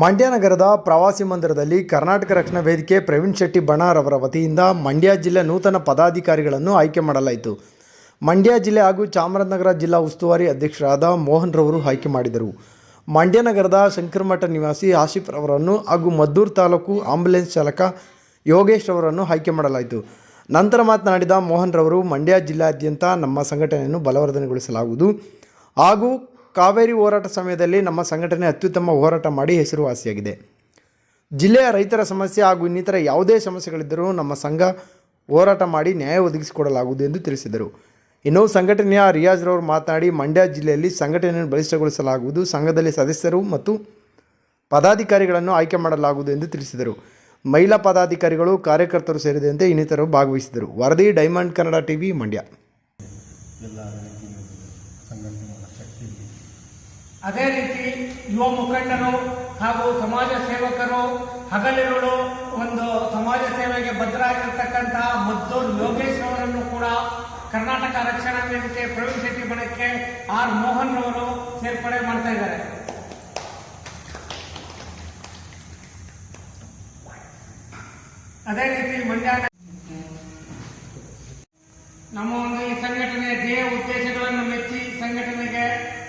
ಮಂಡ್ಯ ನಗರದ ಪ್ರವಾಸಿ ಮಂದಿರದಲ್ಲಿ ಕರ್ನಾಟಕ ರಕ್ಷಣಾ ವೇದಿಕೆ ಪ್ರವೀಣ್ ಶೆಟ್ಟಿ ಬಣಾರ್ ಅವರ ವತಿಯಿಂದ ಮಂಡ್ಯ ಜಿಲ್ಲೆ ನೂತನ ಪದಾಧಿಕಾರಿಗಳನ್ನು ಆಯ್ಕೆ ಮಾಡಲಾಯಿತು. ಮಂಡ್ಯ ಜಿಲ್ಲೆ ಹಾಗೂ ಚಾಮರಾಜನಗರ ಜಿಲ್ಲಾ ಉಸ್ತುವಾರಿ ಅಧ್ಯಕ್ಷರಾದ ಮೋಹನ್ ರವರು ಆಯ್ಕೆ ಮಾಡಿದರು. ಮಂಡ್ಯ ನಗರದ ಶಂಕರಮಠ ನಿವಾಸಿ ಆಸಿಫ್ ರವರನ್ನು ಹಾಗೂ ಮದ್ದೂರು ತಾಲೂಕು ಆಂಬ್ಯುಲೆನ್ಸ್ ಚಾಲಕ ಯೋಗೇಶ್ ರವರನ್ನು ಆಯ್ಕೆ ಮಾಡಲಾಯಿತು. ನಂತರ ಮಾತನಾಡಿದ ಮೋಹನ್ ರವರು, ಮಂಡ್ಯ ಜಿಲ್ಲಾದ್ಯಂತ ನಮ್ಮ ಸಂಘಟನೆಯನ್ನು ಬಲವರ್ಧನೆಗೊಳಿಸಲಾಗುವುದು ಹಾಗೂ ಕಾವೇರಿ ಹೋರಾಟ ಸಮಯದಲ್ಲಿ ನಮ್ಮ ಸಂಘಟನೆ ಅತ್ಯುತ್ತಮ ಹೋರಾಟ ಮಾಡಿ ಹೆಸರುವಾಸಿಯಾಗಿದೆ. ಜಿಲ್ಲೆಯ ರೈತರ ಸಮಸ್ಯೆ ಹಾಗೂ ಇನ್ನಿತರ ಯಾವುದೇ ಸಮಸ್ಯೆಗಳಿದ್ದರೂ ನಮ್ಮ ಸಂಘ ಹೋರಾಟ ಮಾಡಿ ನ್ಯಾಯ ಒದಗಿಸಿಕೊಡಲಾಗುವುದು ಎಂದು ತಿಳಿಸಿದರು. ಇನ್ನು ಸಂಘಟನೆಯ ರಿಯಾಜ್ ರವರು ಮಾತನಾಡಿ, ಮಂಡ್ಯ ಜಿಲ್ಲೆಯಲ್ಲಿ ಸಂಘಟನೆಯನ್ನು ಬಲಿಷ್ಠಗೊಳಿಸಲಾಗುವುದು, ಸಂಘದಲ್ಲಿ ಸದಸ್ಯರು ಮತ್ತು ಪದಾಧಿಕಾರಿಗಳನ್ನು ಆಯ್ಕೆ ಮಾಡಲಾಗುವುದು ಎಂದು ತಿಳಿಸಿದರು. ಮಹಿಳಾ ಪದಾಧಿಕಾರಿಗಳು, ಕಾರ್ಯಕರ್ತರು ಸೇರಿದಂತೆ ಇನ್ನಿತರರು ಭಾಗವಹಿಸಿದರು. ವರದಿ, ಡೈಮಂಡ್ ಕನ್ನಡ ಟಿವಿ, ಮಂಡ್ಯ ಎಲ್ಲ ರೀತಿ ಸಂಘಟನೆಗಳ ಶಕ್ತಿ ಅದೇ ರೀತಿ ಯುವ ಮುಖಂಡರು ಹಾಗೂ ಸಮಾಜ ಸೇವಕರು, ಹಗಲಿರುಳು ಒಂದು ಸಮಾಜ ಸೇವೆಗೆ ಬದ್ಧರಾಗಿರ್ತಕ್ಕಂತಹ ಮದ್ದೂರು ಯೋಗೇಶ್ ಅವರನ್ನು ಕೂಡ ಕರ್ನಾಟಕ ರಕ್ಷಣಾ ವೇದಿಕೆ ಪ್ರವೀಣ್ ಶೆಟ್ಟಿ ಬಣಕ್ಕೆ ಆರ್ ಮೋಹನ್ ಅವರು ಸೇರ್ಪಡೆ ಮಾಡ್ತಾ ಇದ್ದಾರೆ. ಅದೇ ರೀತಿ ಮಂಡ್ಯ ನಮ್ಮ ಒಂದು ಈ ಸಂಘಟನೆಯ ಧ್ಯೇಯ ಉದ್ದೇಶಗಳನ್ನು ಮೆಚ್ಚಿ ಸಂಘಟನೆಗೆ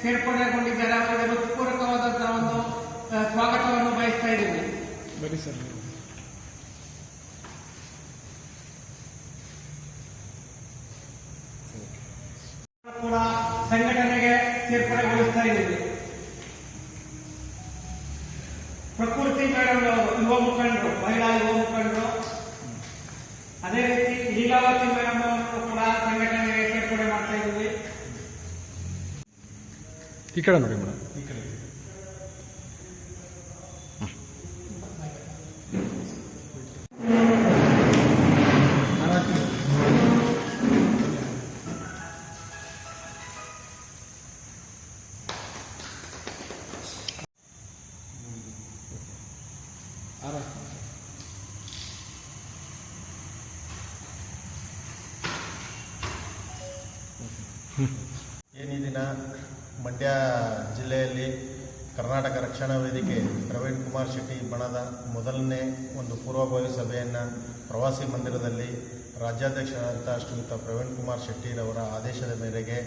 ಸೇರ್ಪಡೆಗೊಂಡಿದ್ದಾರೆ ಅವರಿಗೆ ಹೃತ್ಪೂರ್ವಕವಾದಂತಹ ಒಂದು ಆ, ಸ್ವಾಗತವನ್ನು ಬನ್ನಿ ಸರ್. ಕೂಡ ಸಂಘಟನೆಗೆ ಸೇರ್ಪಡೆಗೊಳಿಸ್ತಾ ಇದ್ದೀವಿ. ಪ್ರಕೃತಿ ಮೇಡಮ್ ಅವರು ಯುವ ಮುಖಂಡರು ಮಹಿಳಾ ಯುವ ಮುಖಂಡರು ಅದೇ ರೀತಿ ಲೀಲಾವತಿ ಮೇಡಮ್ ಅವರನ್ನು ಕೂಡ ಸಂಘಟನೆಗೆ ಸೇರ್ಪಡೆ ಮಾಡ್ತಾ ಇದ್ದೀವಿ. ಈ ಕಡೆ ನೋಡಿ ಮಂಡ್ಯ ಜಿಲ್ಲೆಯಲ್ಲಿ ಕರ್ನಾಟಕ ರಕ್ಷಣಾ ವೇದಿಕೆ ಪ್ರವೀಣ್ ಕುಮಾರ್ ಶೆಟ್ಟಿ ಬಣದ ಮೊದಲನೇ ಒಂದು ಪೂರ್ವಭಾವಿ ಸಭೆಯನ್ನು ಪ್ರವಾಸಿ ಮಂದಿರದಲ್ಲಿ ರಾಜ್ಯಾಧ್ಯಕ್ಷರಾದಂಥ ಶ್ರೀಯುತ ಪ್ರವೀಣ್ ಕುಮಾರ್ ಶೆಟ್ಟಿರವರ ಆದೇಶದ ಮೇರೆಗೆ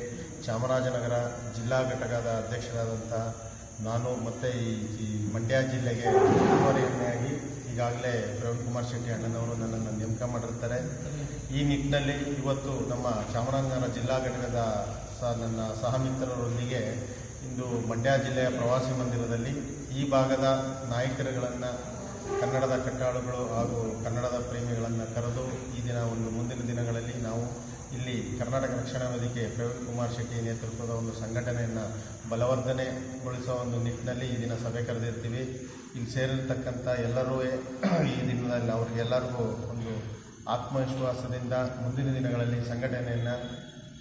ಚಾಮರಾಜನಗರ ಜಿಲ್ಲಾ ಘಟಕದ ಅಧ್ಯಕ್ಷರಾದಂಥ ನಾನು ಮತ್ತು ಈ ಮಂಡ್ಯ ಜಿಲ್ಲೆಗೆ ಉಸ್ತುವಾರಿಯನ್ನಾಗಿ ಈಗಾಗಲೇ ಪ್ರವೀಣ್ ಕುಮಾರ್ ಶೆಟ್ಟಿ ಅಣ್ಣನವರು ನನ್ನನ್ನು ನೇಮಕ ಮಾಡಿರ್ತಾರೆ. ಈ ನಿಟ್ಟಿನಲ್ಲಿ ಇವತ್ತು ನಮ್ಮ ಚಾಮರಾಜನಗರ ಜಿಲ್ಲಾ ಘಟಕದ ಸಹ ನನ್ನ ಸಹಮಿತ್ರರೊಂದಿಗೆ ಇಂದು ಮಂಡ್ಯ ಜಿಲ್ಲೆಯ ಪ್ರವಾಸಿ ಮಂದಿರದಲ್ಲಿ ಈ ಭಾಗದ ನಾಯಕರುಗಳನ್ನು, ಕನ್ನಡದ ಕಟ್ಟಾಳುಗಳು ಹಾಗೂ ಕನ್ನಡದ ಪ್ರೇಮಿಗಳನ್ನು ಕರೆದು ಈ ದಿನ ಒಂದು ಮುಂದಿನ ದಿನಗಳಲ್ಲಿ ನಾವು ಇಲ್ಲಿ ಕರ್ನಾಟಕ ರಕ್ಷಣಾ ವೇದಿಕೆ ಪ್ರವೀಣ್ ಕುಮಾರ್ ಶೆಟ್ಟಿ ನೇತೃತ್ವದ ಒಂದು ಸಂಘಟನೆಯನ್ನು ಬಲವರ್ಧನೆಗೊಳಿಸುವ ಒಂದು ನಿಟ್ಟಿನಲ್ಲಿ ಈ ದಿನ ಸಭೆ ಕರೆದಿರ್ತೀವಿ. ಇಲ್ಲಿ ಸೇರಿರ್ತಕ್ಕಂಥ ಎಲ್ಲರೂ ಈ ದಿನದಲ್ಲಿ ಅವರಿಗೆಲ್ಲರಿಗೂ ಒಂದು ಆತ್ಮವಿಶ್ವಾಸದಿಂದ ಮುಂದಿನ ದಿನಗಳಲ್ಲಿ ಸಂಘಟನೆಯನ್ನು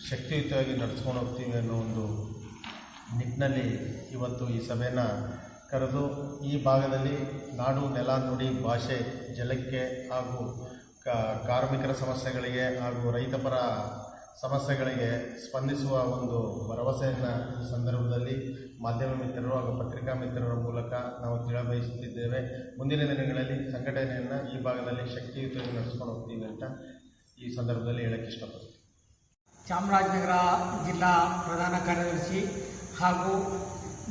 ಶಕ್ತಿಯುತವಾಗಿ ನಡೆಸ್ಕೊಂಡು ಹೋಗ್ತೀವಿ ಅನ್ನೋ ಒಂದು ನಿಟ್ಟಿನಲ್ಲಿ ಇವತ್ತು ಈ ಸಭೆಯನ್ನು ಕರೆದು ಈ ಭಾಗದಲ್ಲಿ ನಾಡು, ನೆಲ, ನುಡಿ ಭಾಷೆ, ಜಲಕ್ಕೆ ಹಾಗೂ ಕಾರ್ಮಿಕರ ಸಮಸ್ಯೆಗಳಿಗೆ ಹಾಗೂ ರೈತಪರ ಸಮಸ್ಯೆಗಳಿಗೆ ಸ್ಪಂದಿಸುವ ಒಂದು ಭರವಸೆಯನ್ನು ಈ ಸಂದರ್ಭದಲ್ಲಿ ಮಾಧ್ಯಮ ಮಿತ್ರರು ಹಾಗೂ ಪತ್ರಿಕಾ ಮಿತ್ರರ ಮೂಲಕ ನಾವು ತಿಳಬಯಸುತ್ತಿದ್ದೇವೆ ಮುಂದಿನ ದಿನಗಳಲ್ಲಿ ಸಂಘಟನೆಯನ್ನು ಈ ಭಾಗದಲ್ಲಿ ಶಕ್ತಿಯುತವಾಗಿ ನಡೆಸ್ಕೊಂಡು ಹೋಗ್ತೀವಿ ಅಂತ ಈ ಸಂದರ್ಭದಲ್ಲಿ ಹೇಳಕ್ಕೆ ಇಷ್ಟಪಡ್ತೀನಿ. ಚಾಮರಾಜನಗರ ಜಿಲ್ಲಾ ಪ್ರಧಾನ ಕಾರ್ಯದರ್ಶಿ ಹಾಗೂ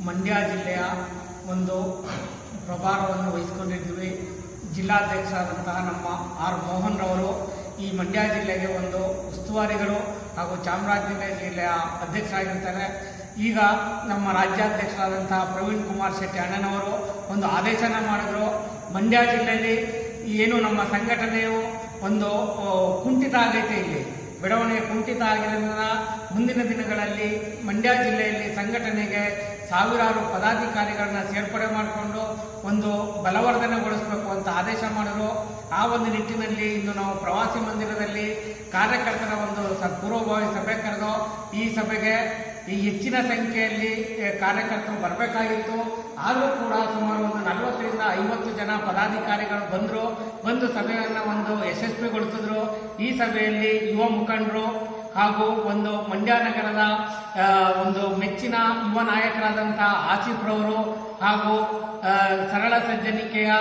ಮಂಡ್ಯ ಜಿಲ್ಲೆಯ ಒಂದು ಪ್ರಭಾರವನ್ನು ವಹಿಸಿಕೊಂಡಿದ್ದೀವಿ. ಜಿಲ್ಲಾಧ್ಯಕ್ಷರಾದಂತಹ ನಮ್ಮ ಆರ್ ಮೋಹನ್ ರವರು ಈ ಮಂಡ್ಯ ಜಿಲ್ಲೆಗೆ ಒಂದು ಉಸ್ತುವಾರಿಗಳು ಹಾಗೂ ಚಾಮರಾಜನಗರ ಜಿಲ್ಲೆಯ ಅಧ್ಯಕ್ಷರಾಗಿರ್ತಾರೆ ಈಗ ನಮ್ಮ ರಾಜ್ಯಾಧ್ಯಕ್ಷರಾದಂತಹ ಪ್ರವೀಣ್ ಕುಮಾರ್ ಶೆಟ್ಟಿ ಅಣ್ಣನವರು ಒಂದು ಆದೇಶನ ಮಾಡಿದ್ರು. ಮಂಡ್ಯ ಜಿಲ್ಲೆಯಲ್ಲಿ ಏನು ನಮ್ಮ ಸಂಘಟನೆಯು ಒಂದು ಕುಂಠಿತ ಆಗೈತೆ ಇಲ್ಲಿ. ಬೆಳವಣಿಗೆ ಕುಂಠಿತ ಆಗಿರೋದ್ರಿಂದ ಮುಂದಿನ ದಿನಗಳಲ್ಲಿ ಮಂಡ್ಯ ಜಿಲ್ಲೆಯಲ್ಲಿ ಸಂಘಟನೆಗೆ ಸಾವಿರಾರು ಪದಾಧಿಕಾರಿಗಳನ್ನ ಸೇರ್ಪಡೆ ಮಾಡಿಕೊಂಡು ಒಂದು ಬಲವರ್ಧನೆಗೊಳಿಸಬೇಕು ಅಂತ ಆದೇಶ ಮಾಡಿದ್ರು. ಆ ಒಂದು ನಿಟ್ಟಿನಲ್ಲಿ ಇಂದು ನಾವು ಪ್ರವಾಸಿ ಮಂದಿರದಲ್ಲಿ ಕಾರ್ಯಕರ್ತರ ಒಂದು ಪೂರ್ವಭಾವಿ ಸಭೆ ಕರೆದು ಈ ಸಭೆಗೆ ಈ ಹೆಚ್ಚಿನ ಸಂಖ್ಯೆಯಲ್ಲಿ ಕಾರ್ಯಕರ್ತರು ಬರಬೇಕಾಗಿತ್ತು. ಆದರೂ ಕೂಡ ಸುಮಾರು ಒಂದು ನಲವತ್ತರಿಂದ ಐವತ್ತು ಜನ ಪದಾಧಿಕಾರಿಗಳು ಬಂದರು. ಬಂದು ಸಭೆಯನ್ನು ಒಂದು ಯಶಸ್ವಿಗೊಳಿಸಿದ್ರು. ಈ ಸಭೆಯಲ್ಲಿ ಯುವ ಮುಖಂಡರು ಹಾಗೂ ಒಂದು ಮಂಡ್ಯ ನಗರದ ಒಂದು ಮೆಚ್ಚಿನ ಯುವ ನಾಯಕರಾದಂಥ ಆಸಿಫ್ರವರು ಹಾಗೂ ಸರಳ ಸಜ್ಜನಿಕೆಯ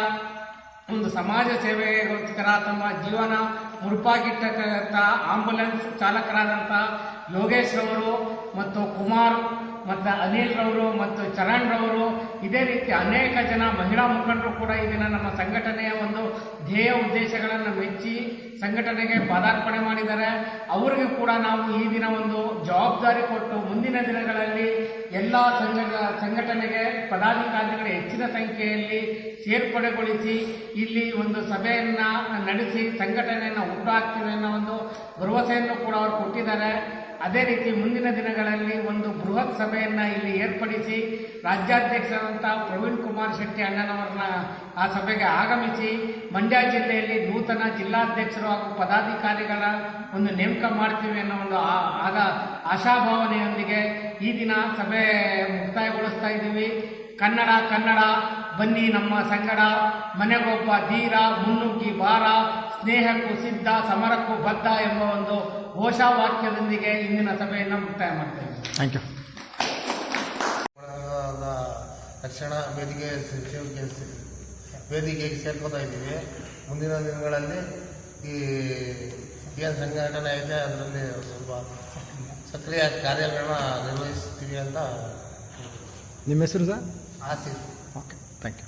ಒಂದು ಸಮಾಜ ಸೇವೆಗೋಸ್ಕರ ತಮ್ಮ ಜೀವನ ಮುಡುಪಾಗಿಟ್ಟಕ್ಕಂಥ ಆಂಬುಲೆನ್ಸ್ ಚಾಲಕರಾದಂಥ ಯೋಗೇಶ್ ಅವರು ಮತ್ತು ಕುಮಾರ್ ಮತ್ತು ಅನಿಲ್ ರವರು ಮತ್ತು ಚರಣ್ ರವರು ಇದೇ ರೀತಿ ಅನೇಕ ಜನ ಮಹಿಳಾ ಮುಖಂಡರು ಕೂಡ ಈ ದಿನ ನಮ್ಮ ಸಂಘಟನೆಯ ಒಂದು ಧ್ಯೇಯ ಉದ್ದೇಶಗಳನ್ನು ಮೆಚ್ಚಿ ಸಂಘಟನೆಗೆ ಪದಾರ್ಪಣೆ ಮಾಡಿದ್ದಾರೆ. ಅವರಿಗೂ ಕೂಡ ನಾವು ಈ ದಿನ ಒಂದು ಜವಾಬ್ದಾರಿ ಕೊಟ್ಟು ಮುಂದಿನ ದಿನಗಳಲ್ಲಿ ಎಲ್ಲ ಸಂಘ ಸಂಘಟನೆಗೆ ಪದಾಧಿಕಾರಿಗಳ ಹೆಚ್ಚಿನ ಸಂಖ್ಯೆಯಲ್ಲಿ ಸೇರ್ಪಡೆಗೊಳಿಸಿ ಇಲ್ಲಿ ಒಂದು ಸಭೆಯನ್ನು ನಡೆಸಿ ಸಂಘಟನೆಯನ್ನು ಹುಟ್ಟುಹಾಕ್ತೀವಿ ಅನ್ನೋ ಒಂದು ಭರವಸೆಯನ್ನು ಕೂಡ ಅವರು ಕೊಟ್ಟಿದ್ದಾರೆ. ಅದೇ ರೀತಿ ಮುಂದಿನ ದಿನಗಳಲ್ಲಿ ಒಂದು ಬೃಹತ್ ಸಭೆಯನ್ನ ಇಲ್ಲಿ ಏರ್ಪಡಿಸಿ ರಾಜ್ಯಾಧ್ಯಕ್ಷರಾದಂತಹ ಪ್ರವೀಣ್ ಕುಮಾರ್ ಶೆಟ್ಟಿ ಅಣ್ಣನವರನ್ನ ಆ ಸಭೆಗೆ ಆಗಮಿಸಿ ಮಂಡ್ಯ ಜಿಲ್ಲೆಯಲ್ಲಿ ನೂತನ ಜಿಲ್ಲಾಧ್ಯಕ್ಷರು ಹಾಗೂ ಪದಾಧಿಕಾರಿಗಳ ಒಂದು ನೇಮಕ ಮಾಡ್ತೀವಿ ಅನ್ನೋ ಒಂದು ಆಗ ಆಶಾಭಾವನೆಯೊಂದಿಗೆ ಈ ದಿನ ಸಭೆ ಮುಕ್ತಾಯಗೊಳಿಸ್ತಾ ಇದ್ದೀವಿ. ಕನ್ನಡ ಕನ್ನಡ, ಬನ್ನಿ ನಮ್ಮ ಸಂಗಡ. ಮನೆಗೊಬ್ಬ ಧೀರ, ಮುನ್ನುಗ್ಗಿ ಬಾರ ಸ್ನೇಹಕ್ಕೂ ಸಿದ್ಧ ಸಮರಕ್ಕೂ ಬದ್ಧ ಎಂಬ ಒಂದು ಘೋಷವಾಕ್ಯದೊಂದಿಗೆ ಇಂದಿನ ಸಭೆಯನ್ನು ಮುಕ್ತಾಯ ಮಾಡ್ತೇವೆ. ಥ್ಯಾಂಕ್ ಯು ರಕ್ಷಣಾ ವೇದಿಕೆ ಸೇವೆಗೆ ವೇದಿಕೆಗೆ ಸೇರ್ಕೋತಾ ಇದ್ದೀವಿ. ಮುಂದಿನ ದಿನಗಳಲ್ಲಿ ಈ ಏನು ಸಂಘಟನೆ ಐತೆ ಅದರಲ್ಲಿ ಸ್ವಲ್ಪ ಸಕ್ರಿಯ ಕಾರ್ಯಗಳನ್ನ ನಿರ್ವಹಿಸ್ತೀವಿ ಅಂತ ನಿಮ್ಮ ಹೆಸರು ಸರ್? ಆಸೆ ಓಕೆ ಥ್ಯಾಂಕ್ ಯು